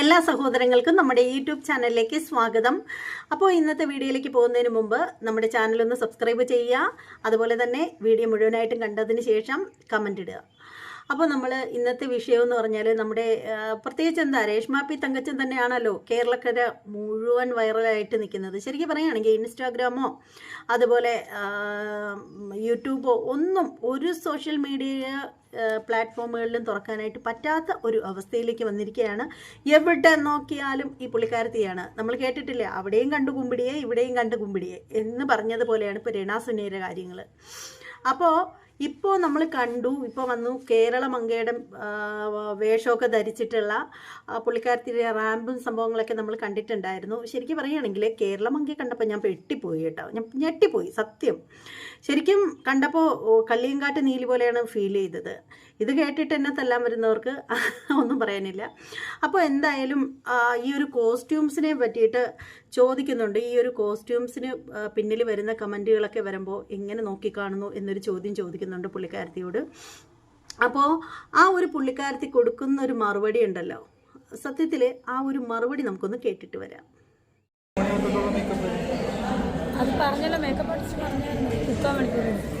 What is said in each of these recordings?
എല്ലാ സഹോദരങ്ങൾക്കും നമ്മുടെ യൂട്യൂബ് ചാനലിലേക്ക് സ്വാഗതം. അപ്പോൾ ഇന്നത്തെ വീഡിയോയിലേക്ക് പോകുന്നതിന് മുമ്പ് നമ്മുടെ ചാനൽ ഒന്ന് സബ്സ്ക്രൈബ് ചെയ്യുക. അതുപോലെ തന്നെ വീഡിയോ മുഴുവനായിട്ടും കണ്ടതിന് ശേഷം കമന്റ് ഇടുക. അപ്പോൾ നമ്മൾ ഇന്നത്തെ വിഷയം എന്ന് പറഞ്ഞാൽ നമ്മുടെ പ്രത്യേകിച്ച് എന്താ രേഷ്മ പി തങ്കച്ചൻ തന്നെയാണല്ലോ കേരളക്കര മുഴുവൻ വൈറലായിട്ട് നിൽക്കുന്നത്. ശരിക്കും പറയുകയാണെങ്കിൽ ഇൻസ്റ്റാഗ്രാമോ അതുപോലെ യൂട്യൂബോ ഒന്നും ഒരു സോഷ്യൽ മീഡിയ പ്ലാറ്റ്ഫോമുകളിലും തുറക്കാനായിട്ട് പറ്റാത്ത ഒരു അവസ്ഥയിലേക്ക് വന്നിരിക്കുകയാണ്. എവിടെ നോക്കിയാലും ഈ പുള്ളിക്കാരത്തിയാണ്. നമ്മൾ കേട്ടിട്ടില്ലേ? അവിടെയും കണ്ടു കുമ്പിടിയെ ഇവിടെയും കണ്ടു കുമ്പിടിയെ എന്ന് പറഞ്ഞതുപോലെയാണ് ഇപ്പോൾ രണാസുനയുടെ കാര്യങ്ങൾ അപ്പോൾ ഇപ്പോൾ നമ്മൾ കണ്ടു ഇപ്പോൾ വന്നു കേരള മങ്കയുടെ വേഷമൊക്കെ ധരിച്ചിട്ടുള്ള പുള്ളിക്കാരത്തിന്റെ റാമ്പും സംഭവങ്ങളൊക്കെ നമ്മൾ കണ്ടിട്ടുണ്ടായിരുന്നു. ശരിക്കും പറയുകയാണെങ്കിൽ കേരള മങ്കയെ കണ്ടപ്പോൾ ഞാൻ പെട്ടിപ്പോയി കേട്ടോ. ഞാൻ ഞെട്ടിപ്പോയി സത്യം. ശരിക്കും കണ്ടപ്പോൾ കള്ളിയങ്കാട്ട് നീലി പോലെയാണ് ഫീൽ ചെയ്തത്. ഇത് കേട്ടിട്ട് എന്നെ തല്ലാൻ വരുന്നവർക്ക് ഒന്നും പറയാനില്ല. അപ്പോൾ എന്തായാലും ഈ ഒരു കോസ്റ്റ്യൂംസിനെ പറ്റിയിട്ട് ചോദിക്കുന്നുണ്ട്. ഈ ഒരു കോസ്റ്റ്യൂംസിന് പിന്നിൽ വരുന്ന കമന്റുകളൊക്കെ വരുമ്പോൾ എങ്ങനെ നോക്കിക്കാണുന്നു എന്നൊരു ചോദ്യം ചോദിക്കുന്നുണ്ട് പുള്ളിക്കാരത്തിയോട്. അപ്പോൾ ആ ഒരു പുള്ളിക്കാരത്തി കൊടുക്കുന്ന ഒരു മറുപടി ഉണ്ടല്ലോ. സത്യത്തിൽ ആ ഒരു മറുപടി നമുക്കൊന്ന് കേട്ടിട്ട് വരാം. അത് പറഞ്ഞല്ലോ മേക്കപ്പ് അടിച്ച് പറഞ്ഞു മണിക്കൂർ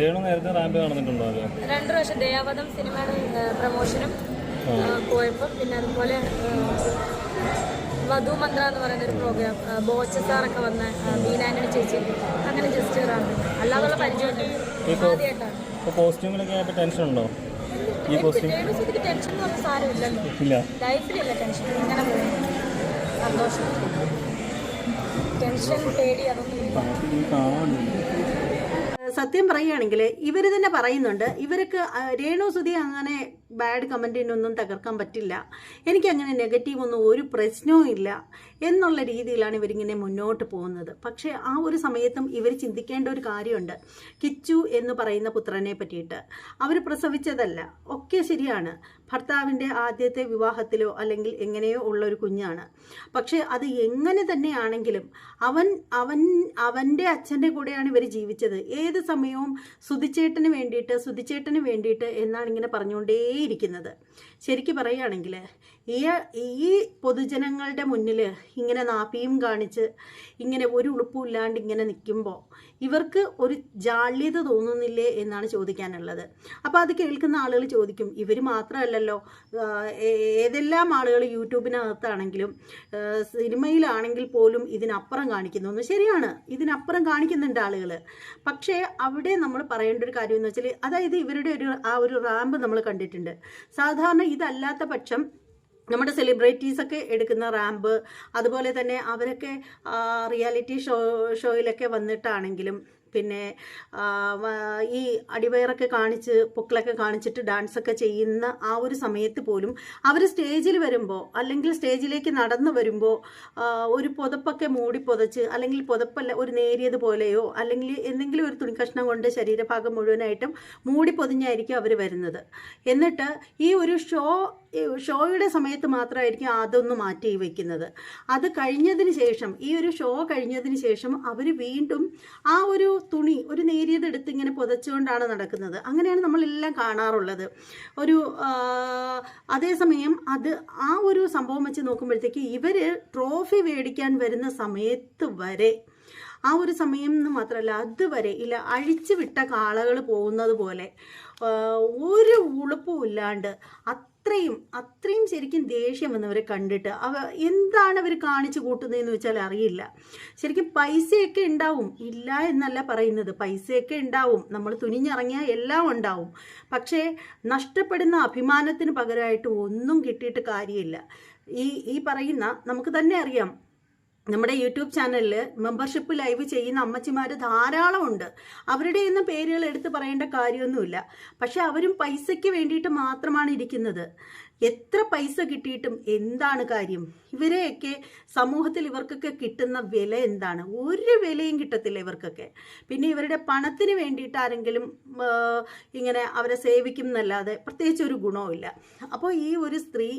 നേരത്തെ റാമ്പ് അല്ലേ? രണ്ട് വർഷം ദയാവതം സിനിമയുടെ പ്രൊമോഷനും പോയപ്പോൾ പിന്നെ അതുപോലെ വധു മന്ത്ര എന്ന് പറയുന്ന ഒരു പ്രോഗ്രാം ബോച്ച സാറൊക്കെ വന്ന ഏഹ്, ബീന ചേച്ചി. അങ്ങനെ ജസ്റ്റ് റാമ്പ്. അല്ലാതുള്ള പരിചയമുണ്ട് ആദ്യമായിട്ടാണ്. ഇപ്പോൾ കോസ്റ്റ്യൂമിലൊക്കെ ആയപ്പോൾ ടെൻഷൻ ഉണ്ടോ? ഈ കോസ്റ്റ്യൂം ടെൻഷൻ എന്ന് പറഞ്ഞ സാരമില്ലല്ലോ ഇല്ല. ലൈഫിലില്ല ടെൻഷൻ ഇങ്ങനെ സന്തോഷം. ടെൻഷൻ പേടി അതൊന്നും സത്യം പറയുകയാണെങ്കിൽ ഇവർ തന്നെ പറയുന്നുണ്ട് ഇവർക്ക് രേണു സുധി അങ്ങനെ ബാഡ് കമന്റിനൊന്നും തകർക്കാൻ പറ്റില്ല. എനിക്കങ്ങനെ നെഗറ്റീവ് ഒന്നും ഒരു പ്രശ്നവും ഇല്ല എന്നുള്ള രീതിയിലാണ് ഇവരിങ്ങനെ മുന്നോട്ട് പോകുന്നത്. പക്ഷേ ആ ഒരു സമയത്തും ഇവർ ചിന്തിക്കേണ്ട ഒരു കാര്യമുണ്ട്. കിച്ചു എന്ന് പറയുന്ന പുത്രനെ പറ്റിയിട്ട്. അവർ പ്രസവിച്ചതല്ല ഒക്കെ ശരിയാണ്. ഭർത്താവിന്റെ ആദ്യത്തെ വിവാഹത്തിലോ അല്ലെങ്കിൽ എങ്ങനെയോ ഉള്ള ഒരു കുഞ്ഞാണ്. പക്ഷേ അത് എങ്ങനെ തന്നെയാണെങ്കിലും അവൻ അവൻ അവന്റെ അച്ഛന്റെ കൂടെയാണ് ഇവർ ജീവിച്ചത്. ഏത് സമയവും സുതിച്ചേട്ടന് വേണ്ടിയിട്ട് സുതിച്ചേട്ടന് വേണ്ടിയിട്ട് എന്നാണ് ഇങ്ങനെ പറഞ്ഞുകൊണ്ടേയിരിക്കുന്നത്. ശരിക്കും പറയുകയാണെങ്കിൽ ഈ ഈ പൊതുജനങ്ങളുടെ മുന്നിൽ ഇങ്ങനെ നാപ്പിയും കാണിച്ച് ഇങ്ങനെ ഒരു ഉളുപ്പും ഇല്ലാണ്ട് ഇങ്ങനെ നിൽക്കുമ്പോൾ ഇവർക്ക് ഒരു ജാള്യത തോന്നുന്നില്ലേ എന്നാണ് ചോദിക്കാനുള്ളത്. അപ്പോൾ അത് കേൾക്കുന്ന ആളുകൾ ചോദിക്കും ഇവർ മാത്രമല്ലല്ലോ ഏതെല്ലാം ആളുകൾ യൂട്യൂബിനകത്താണെങ്കിലും സിനിമയിലാണെങ്കിൽ പോലും ഇതിനപ്പുറം കാണിക്കുന്നു. ശരിയാണ് ഇതിനപ്പുറം കാണിക്കുന്നുണ്ട് ആളുകൾ. പക്ഷേ അവിടെ നമ്മൾ പറയേണ്ട ഒരു കാര്യം എന്ന് വെച്ചാൽ അതായത് ഇവരുടെ ഒരു ആ ഒരു റാമ്പ് നമ്മൾ കണ്ടിട്ടുണ്ട്. സാധാരണ ഇതല്ലാത്ത പക്ഷം നമ്മുടെ സെലിബ്രിറ്റീസൊക്കെ എടുക്കുന്ന റാമ്പ് അതുപോലെ തന്നെ അവരൊക്കെ റിയാലിറ്റി ഷോ ഷോയിലൊക്കെ വന്നിട്ടാണെങ്കിലും പിന്നെ ഈ അടിവയറൊക്കെ കാണിച്ച് പൊക്കിളൊക്കെ കാണിച്ചിട്ട് ഡാൻസൊക്കെ ചെയ്യുന്ന ആ ഒരു സമയത്ത് പോലും അവർ സ്റ്റേജിൽ വരുമ്പോൾ അല്ലെങ്കിൽ സ്റ്റേജിലേക്ക് നടന്നു വരുമ്പോൾ ഒരു പുതപ്പൊക്കെ മൂടി പുതച്ച് അല്ലെങ്കിൽ പുതപ്പല്ല ഒരു നേരിയത് പോലെയോ അല്ലെങ്കിൽ എന്തെങ്കിലും ഒരു തുണിക്കഷ്ണം കൊണ്ട് ശരീരഭാഗം മുഴുവനായിട്ടും മൂടി പൊതിഞ്ഞായിരിക്കും അവർ വരുന്നത്. എന്നിട്ട് ഈ ഒരു ഷോ ഷോയുടെ സമയത്ത് മാത്രമായിരിക്കും അതൊന്ന് മാറ്റി വയ്ക്കുന്നത് അത് കഴിഞ്ഞതിന് ശേഷം ഈ ഒരു ഷോ കഴിഞ്ഞതിന് ശേഷം അവർ വീണ്ടും ആ ഒരു തുണി ഒരു നേരിയത് എടുത്ത് ഇങ്ങനെ പുതച്ചുകൊണ്ടാണ് നടക്കുന്നത്. അങ്ങനെയാണ് നമ്മളെല്ലാം കാണാറുള്ളത്. ഒരു അതേസമയം അത് ആ ഒരു സംഭവം വെച്ച് നോക്കുമ്പോഴത്തേക്ക് ഇവർ ട്രോഫി മേടിക്കാൻ വരുന്ന സമയത്ത് വരെ ആ ഒരു സമയം എന്ന് മാത്രമല്ല അതുവരെ ഇല്ല അഴിച്ചു വിട്ട കാളകൾ പോകുന്നത് പോലെ ഒരു ഉളുപ്പും ഇല്ലാണ്ട് അത്രയും അത്രയും ശരിക്കും ദേഷ്യം വന്നവരെ കണ്ടിട്ട് അവ എന്താണ് അവർ കാണിച്ചു കൂട്ടുന്നതെന്ന് വെച്ചാൽ അറിയില്ല. ശരിക്കും പൈസയൊക്കെ ഉണ്ടാവും. ഇല്ല എന്നല്ല പറയുന്നത്. പൈസയൊക്കെ ഉണ്ടാവും. നമ്മൾ തുനിഞ്ഞിറങ്ങിയാൽ എല്ലാം ഉണ്ടാവും. പക്ഷേ നഷ്ടപ്പെടുന്ന അഭിമാനത്തിന് പകരമായിട്ട് ഒന്നും കിട്ടിയിട്ട് കാര്യമില്ല. ഈ ഈ പറയുന്ന നമുക്ക് തന്നെ അറിയാം. നമ്മുടെ യൂട്യൂബ് ചാനലിൽ മെമ്പർഷിപ്പ് ലൈവ് ചെയ്യുന്ന അമ്മച്ചിമാർ ധാരാളമുണ്ട്. അവരുടെ ഒന്നും പേരുകൾ എടുത്ത് പറയേണ്ട കാര്യമൊന്നുമില്ല. പക്ഷെ അവരും പൈസയ്ക്ക് വേണ്ടിയിട്ട് മാത്രമാണ് ഇരിക്കുന്നത്. എത്ര പൈസ കിട്ടിയിട്ടും എന്താണ് കാര്യം? ഇവരെയൊക്കെ സമൂഹത്തിൽ ഇവർക്കൊക്കെ കിട്ടുന്ന വില എന്താണ്? ഒരു വിലയും കിട്ടത്തില്ല ഇവർക്കൊക്കെ. പിന്നെ ഇവരുടെ പണത്തിന് വേണ്ടിയിട്ട് ആരെങ്കിലും ഇങ്ങനെ അവരെ സേവിക്കും എന്നല്ലാതെ പ്രത്യേകിച്ച് ഒരു ഗുണവുമില്ല അപ്പോൾ ഈ ഒരു സ്ത്രീ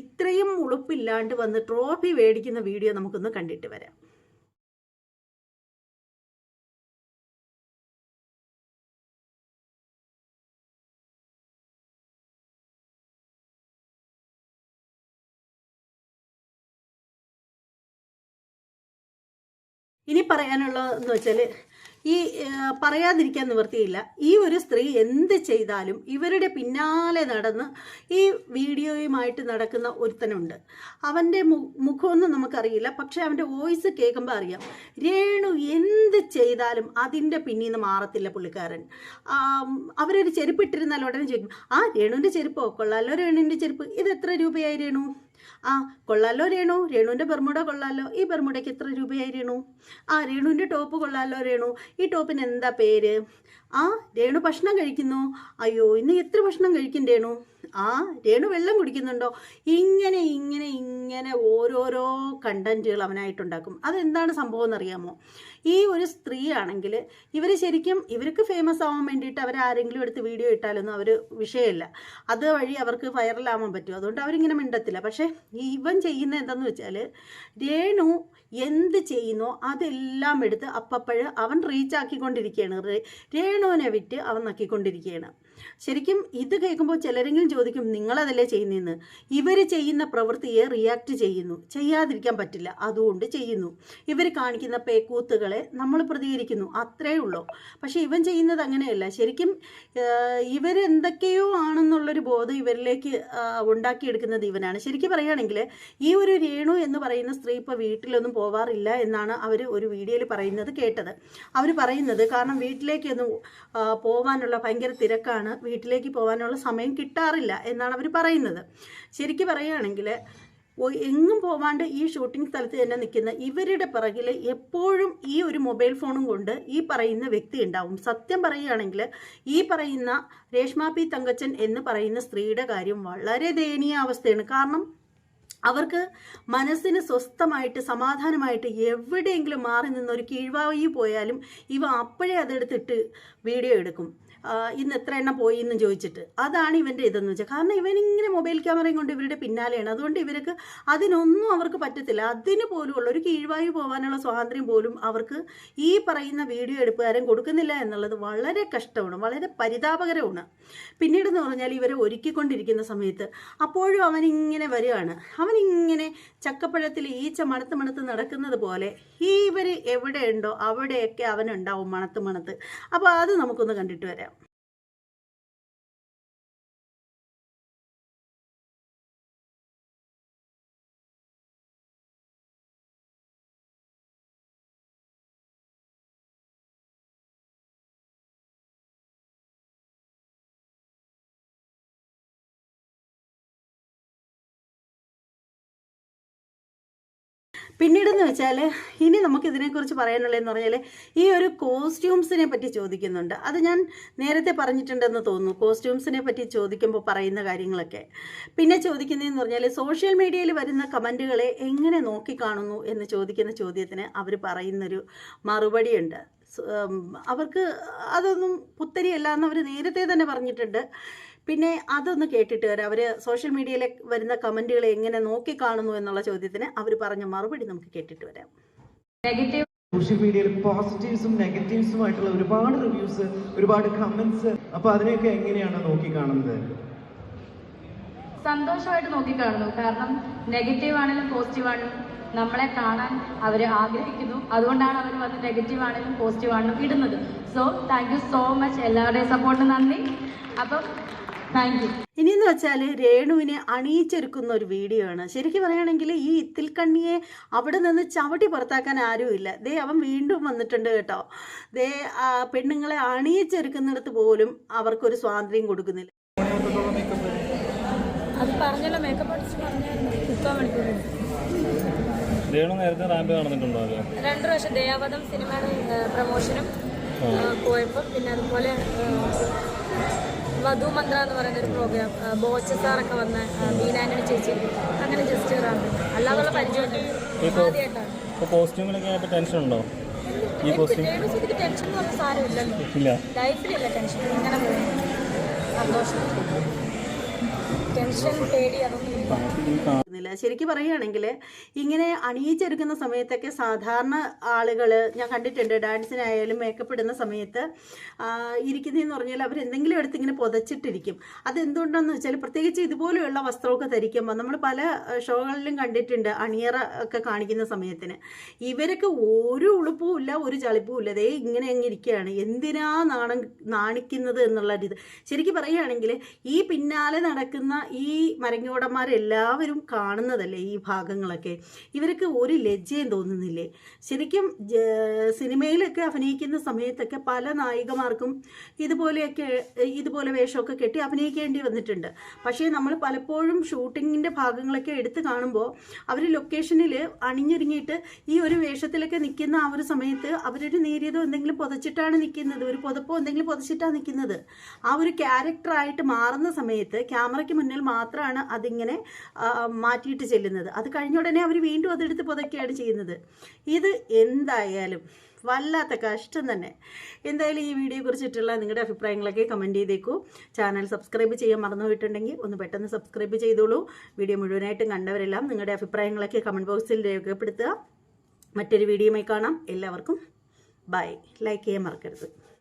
ഇത്രയും ഉളുപ്പില്ലാണ്ട് വന്ന് ട്രോഫി മേടിക്കുന്ന വീഡിയോ നമുക്കൊന്ന് കണ്ടിട്ട് വരാം. ഇനി പറയാനുള്ളതെന്ന് വെച്ചാൽ ഈ പറയാതിരിക്കാൻ നിവൃത്തിയില്ല. ഈ ഒരു സ്ത്രീ എന്ത് ചെയ്താലും ഇവരുടെ പിന്നാലെ നടന്ന് ഈ വീഡിയോയുമായിട്ട് നടക്കുന്ന ഒരുത്തനുണ്ട്. അവന്റെ മു- മുഖമൊന്നും നമുക്കറിയില്ല. പക്ഷെ അവന്റെ വോയിസ് കേൾക്കുമ്പോൾ അറിയാം. രേണു എന്ത് ചെയ്താലും അതിന്റെ പിന്നിൽ നിന്ന് മാറത്തില്ല പുള്ളിക്കാരൻ. അവരൊരു ചെരുപ്പ് ഇട്ടിരുന്നാൽ ഉടനെ ചോദിക്കും ആ രേണുവിന്റെ ചെരുപ്പോ? കൊള്ളാലോ രേണുവിന്റെ ചെരുപ്പ്? ഇത് എത്ര രൂപയായി രേണു? ആ കൊള്ളാലോ രേണു. രേണുവിന്റെ ബെർമുട കൊള്ളാലോ. ഈ ബെർമുടയ്ക്ക് എത്ര രൂപയായി രേണു? ആ രേണുവിന്റെ ടോപ്പ് കൊള്ളാലോ രേണു. ഈ ടോപ്പിന് എന്താ പേര്? ആ രേണു ഭക്ഷണം കഴിക്കുന്നു. അയ്യോ ഇന്ന് എത്ര ഭക്ഷണം കഴിക്കും രേണു? ആ രേണു വെള്ളം കുടിക്കുന്നുണ്ടോ? ഇങ്ങനെ ഇങ്ങനെ ഇങ്ങനെ ഓരോരോ കണ്ടന്റുകൾ അവനായിട്ടുണ്ടാക്കും. അതെന്താണ് സംഭവം എന്നറിയാമോ? ഈ ഒരു സ്ത്രീ ആണെങ്കിൽ ഇവർ ശരിക്കും ഇവർക്ക് ഫേമസ് ആവാൻ വേണ്ടിയിട്ട് അവർ ആരെങ്കിലും എടുത്ത് വീഡിയോ ഇട്ടാലൊന്നും അവർ വിഷയമില്ല. അത് വഴി അവർക്ക് വൈറലാവാൻ പറ്റും. അതുകൊണ്ട് അവരിങ്ങനെ മിണ്ടത്തില്ല. പക്ഷേ ഇവൻ ചെയ്യുന്ന എന്താണെന്ന് വെച്ചാൽ രേണു എന്ത് ചെയ്യുന്നോ അതെല്ലാം എടുത്ത് അപ്പപ്പോഴ് അവൻ റീച്ച് ആക്കിക്കൊണ്ടിരിക്കുകയാണ്. റേ- രേണുവിനെ വിറ്റ് അവൻ നക്കിക്കൊണ്ടിരിക്കുകയാണ്. ശരിക്കും ഇത് കേൾക്കുമ്പോൾ ചിലരെങ്കിലും ചോദിക്കും നിങ്ങളതല്ലേ ചെയ്യുന്നതെന്ന്? ഇവർ ചെയ്യുന്ന പ്രവൃത്തിയെ റിയാക്ട് ചെയ്യുന്നു. ചെയ്യാതിരിക്കാൻ പറ്റില്ല. അതുകൊണ്ട് ചെയ്യുന്നു. ഇവർ കാണിക്കുന്ന പേക്കൂത്തുകളെ നമ്മൾ പ്രതികരിക്കുന്നു. അത്രേ ഉള്ളൂ. പക്ഷേ ഇവൻ ചെയ്യുന്നത് അങ്ങനെയല്ല. ശരിക്കും ഇവരെന്തൊക്കെയോ ആണെന്നുള്ളൊരു ബോധം ഇവരിലേക്ക് ഉണ്ടാക്കിയെടുക്കുന്നത് ഇവനാണ്. ശരിക്കും പറയുകയാണെങ്കിൽ ഈ ഒരു രേണു എന്ന് പറയുന്ന സ്ത്രീ ഇപ്പോൾ വീട്ടിലൊന്നും പോവാറില്ല എന്നാണ് അവർ ഒരു വീഡിയോയിൽ പറയുന്നത് കേട്ടത്. അവർ പറയുന്നത് കാരണം വീട്ടിലേക്കൊന്നും പോവാനുള്ള ഭയങ്കര തിരക്കാണ്. വീട്ടിലേക്ക് പോകാനുള്ള സമയം കിട്ടാറില്ല എന്നാണ് അവർ പറയുന്നത്. ശരിക്കും പറയുകയാണെങ്കിൽ എങ്ങും പോവാണ്ട് ഈ ഷൂട്ടിംഗ് സ്ഥലത്ത് തന്നെ നിൽക്കുന്ന ഇവരുടെ പിറകിൽ എപ്പോഴും ഈ ഒരു മൊബൈൽ ഫോണും കൊണ്ട് ഈ പറയുന്ന വ്യക്തി ഉണ്ടാവും. സത്യം പറയുകയാണെങ്കിൽ ഈ പറയുന്ന രേഷ്മ പി തങ്കച്ചൻ എന്ന് പറയുന്ന സ്ത്രീയുടെ കാര്യം വളരെ ദയനീയ അവസ്ഥയാണ്. കാരണം അവർക്ക് മനസ്സിന് സ്വസ്ഥമായിട്ട് സമാധാനമായിട്ട് എവിടെയെങ്കിലും മാറി നിന്ന് ഒരു കീഴ്വായി പോയാലും ഇവ അപ്പോഴേ അതെടുത്തിട്ട് വീഡിയോ എടുക്കും. ഇന്ന് എത്ര എണ്ണം പോയി എന്നും ചോദിച്ചിട്ട്. അതാണ് ഇവന്റെ ഇതെന്ന് വെച്ചാൽ കാരണം ഇവൻ ഇങ്ങനെ മൊബൈൽ ക്യാമറയും കൊണ്ട് ഇവരുടെ പിന്നാലെയാണ്. അതുകൊണ്ട് ഇവർക്ക് അതിനൊന്നും അവർക്ക് പറ്റത്തില്ല. അതിന് പോലുമുള്ള ഒരു കീഴ്വായു പോകാനുള്ള സ്വാതന്ത്ര്യം പോലും അവർക്ക് ഈ പറയുന്ന വീഡിയോ എടുപ്പുകാരൻ കൊടുക്കുന്നില്ല എന്നുള്ളത് വളരെ കഷ്ടമാണ്. വളരെ പരിതാപകരമാണ്. പിന്നീട് എന്ന് പറഞ്ഞാൽ ഇവരെ ഒരുക്കിക്കൊണ്ടിരിക്കുന്ന സമയത്ത് അപ്പോഴും അവനിങ്ങനെ വരികയാണ്. അവനിങ്ങനെ ചക്കപ്പഴത്തിൽ ഈച്ച മണത്ത് മണത്ത് നടക്കുന്നത് പോലെ ഇവർ എവിടെയുണ്ടോ അവിടെയൊക്കെ അവനുണ്ടാവും മണത്ത് മണത്ത്. അപ്പോൾ അത് നമുക്കൊന്ന് കണ്ടിട്ട് വരാം. പിന്നീടെന്ന് വെച്ചാൽ ഇനി നമുക്ക് ഇതിനെക്കുറിച്ച് പറയാനുള്ളതെന്ന് പറഞ്ഞാൽ ഈ ഒരു കോസ്റ്റ്യൂംസിനെ പറ്റി ചോദിക്കുന്നുണ്ട്. അത് ഞാൻ നേരത്തെ പറഞ്ഞിട്ടുണ്ടെന്ന് തോന്നുന്നു കോസ്റ്റ്യൂംസിനെ പറ്റി ചോദിക്കുമ്പോൾ പറയുന്ന കാര്യങ്ങളൊക്കെ. പിന്നെ ചോദിക്കുന്നതെന്ന് പറഞ്ഞാൽ സോഷ്യൽ മീഡിയയിൽ വരുന്ന കമന്റുകളെ എങ്ങനെ നോക്കിക്കാണുന്നു എന്ന് ചോദിക്കുന്ന ചോദ്യത്തിന് അവർ പറയുന്നൊരു മറുപടിയുണ്ട്. അവർക്ക് അതൊന്നും പുത്തരിയല്ല എന്ന് അവർ നേരത്തെ തന്നെ പറഞ്ഞിട്ടുണ്ട്. പിന്നെ അതൊന്ന് കേട്ടിട്ട് വരാം. അവർ സോഷ്യൽ മീഡിയയിലെ വരുന്ന കമന്റുകളെ എങ്ങനെ നോക്കി കാണുന്നു എന്നുള്ള ചോദ്യത്തിന് അവർ പറഞ്ഞ മറുപടി നമുക്ക് കേട്ടിട്ട് വരാം. നെഗറ്റീവ് സോഷ്യൽ മീഡിയയിൽ പോസിറ്റീവ്സും നെഗറ്റീവ്സും ആയിട്ടുള്ള ഒരുപാട് റിവ്യൂസ് ഒരുപാട് കമന്റ്സ് അപ്പൊ അതിനെയൊക്കെ എങ്ങനെയാണ് നോക്കി കാണുന്നത് സന്തോഷമായിട്ട് നോക്കി കാണുന്നു കാരണം നെഗറ്റീവ് ആണെങ്കിലും പോസിറ്റീവ് ആണെങ്കിലും നമ്മളെ കാണാൻ അവർ ആഗ്രഹിക്കുന്നു. അതുകൊണ്ടാണ് അവർ വന്ന് നെഗറ്റീവ് ആണെങ്കിലും പോസിറ്റീവ് ആണെങ്കിലും ഇടുന്നത്. So thank you so much എല്ലാവരുടെയും സപ്പോർട്ട് നന്ദി. അപ്പം താങ്ക് യു ഇനിയെന്ന് വെച്ചാൽ രേണുവിനെ അണിയിച്ചൊരുക്കുന്ന ഒരു വീഡിയോ ആണ്. ശരിക്കും പറയുകയാണെങ്കിൽ ഈ ഇത്തിൽ കണ്ണിയെ അവിടെ നിന്ന് ചവിട്ടി പുറത്താക്കാൻ ആരുമില്ല ദേ അവൻ വീണ്ടും വന്നിട്ടുണ്ട് കേട്ടോ. ദേ ആ പെണ്ണുങ്ങളെ അണിയിച്ചൊരുക്കുന്നിടത്ത് പോലും അവർക്കൊരു സ്വാതന്ത്ര്യം കൊടുക്കുന്നില്ല. അത് പറഞ്ഞല്ലോ മേക്കപ്പ് ആർട്ടിസ്റ്റ് നേരത്തെ റാമ്പ് നടന്നിട്ടുണ്ടോ രണ്ട് പ്രാവശ്യം ദേവതം സിനിമയുടെ പ്രൊമോഷനും പോയപ്പോൾ പിന്നെ അതുപോലെ വധു മന്ത്ര എന്ന് പറയുന്ന ഒരു പ്രോഗ്രാം ബോച്ച സാറൊക്കെ വന്ന ബീന ചേച്ചി അങ്ങനെ ജസ്റ്റ് റാമ്പ് അല്ലാതുള്ള ഇപ്പോൾ ആദ്യമായിട്ടാണ് കോസ്റ്റ്യൂമിലൊക്കെ ടെൻഷൻ ഉണ്ടോ? ഈ കോസ്റ്റ്യൂം ടെൻഷൻ എന്ന് പറഞ്ഞ സാരമില്ലല്ലോ ഇല്ല. ലൈഫിലില്ല ടെൻഷൻ ഇങ്ങനെ സന്തോഷം. ടെൻഷൻ പേടി അതൊന്നും ശരിക്കും പറയുകയാണെങ്കിൽ ഇങ്ങനെ അണിയിച്ചെടുക്കുന്ന സമയത്തൊക്കെ സാധാരണ ആളുകൾ ഞാൻ കണ്ടിട്ടുണ്ട് ഡാൻസിനായാലും മേക്കപ്പ് ഇടുന്ന സമയത്ത് ഇരിക്കുന്നതെന്ന് പറഞ്ഞാൽ അവർ എന്തെങ്കിലും എടുത്ത് ഇങ്ങനെ പുതച്ചിട്ടിരിക്കും. അതെന്തുകൊണ്ടാന്ന് വെച്ചാൽ പ്രത്യേകിച്ച് ഇതുപോലെയുള്ള വസ്ത്രമൊക്കെ ധരിക്കുമ്പോൾ നമ്മൾ പല ഷോകളിലും കണ്ടിട്ടുണ്ട് അണിയറ ഒക്കെ കാണിക്കുന്ന സമയത്തിന്. ഇവരൊക്കെ ഒരു ഉളുപ്പും ഇല്ല ഒരു ചളിപ്പും ഇല്ല. ദേ ഇങ്ങനെ അങ്ങ് ഇരിക്കുകയാണ് എന്തിനാ നാണ നാണിക്കുന്നത് എന്നുള്ള ഇത് ശരിക്കും പറയുകയാണെങ്കിൽ ഈ പിന്നാലെ നടക്കുന്ന ഈ മരങ്ങോടന്മാരെല്ലാവരും കാണുന്നതല്ലേ ഈ ഭാഗങ്ങളൊക്കെ? ഇവർക്ക് ഒരു ലജ്ജയും തോന്നുന്നില്ലേ? ശരിക്കും സിനിമയിലൊക്കെ അഭിനയിക്കുന്ന സമയത്തൊക്കെ പല നായികമാർക്കും ഇതുപോലെയൊക്കെ ഇതുപോലെ വേഷമൊക്കെ കെട്ടി അഭിനയിക്കേണ്ടി വന്നിട്ടുണ്ട്. പക്ഷേ നമ്മൾ പലപ്പോഴും ഷൂട്ടിങ്ങിന്റെ ഭാഗങ്ങളൊക്കെ എടുത്ത് കാണുമ്പോൾ അവർ ലൊക്കേഷനിൽ അണിഞ്ഞൊരുങ്ങിയിട്ട് ഈ ഒരു വേഷത്തിലൊക്കെ നിൽക്കുന്ന ആ ഒരു സമയത്ത് അവരൊരു നേരിയതോ എന്തെങ്കിലും പുതച്ചിട്ടാണ് നിൽക്കുന്നത്. ഒരു പുതപ്പോ എന്തെങ്കിലും പുതച്ചിട്ടാണ് നിൽക്കുന്നത്. ആ ഒരു ക്യാരക്ടറായിട്ട് മാറുന്ന സമയത്ത് ക്യാമറയ്ക്ക് മുന്നിൽ മാത്രമാണ് അതിങ്ങനെ ആ, മാറ്റിയിട്ട് ചെല്ലുന്നത്. അത് കഴിഞ്ഞ ഉടനെ അവർ വീണ്ടും അതെടുത്ത് പുതയ്ക്കുകയാണ് ചെയ്യുന്നത്. ഇത് എന്തായാലും വല്ലാത്ത കഷ്ടം തന്നെ. എന്തായാലും ഈ വീഡിയോ കുറിച്ചിട്ടുള്ള നിങ്ങളുടെ അഭിപ്രായങ്ങളൊക്കെ കമന്റ് ചെയ്തേക്കൂ. ചാനൽ സബ്സ്ക്രൈബ് ചെയ്യാൻ മറന്നുപോയിട്ടുണ്ടെങ്കിൽ ഒന്ന് പെട്ടെന്ന് സബ്സ്ക്രൈബ് ചെയ്തോളൂ. വീഡിയോ മുഴുവനായിട്ടും കണ്ടവരെല്ലാം നിങ്ങളുടെ അഭിപ്രായങ്ങളൊക്കെ കമന്റ് ബോക്സിൽ രേഖപ്പെടുത്തുക. മറ്റൊരു വീഡിയോയുമായി കാണാം. എല്ലാവർക്കും ബൈ ലൈക്ക് ചെയ്യാൻ മറക്കരുത്.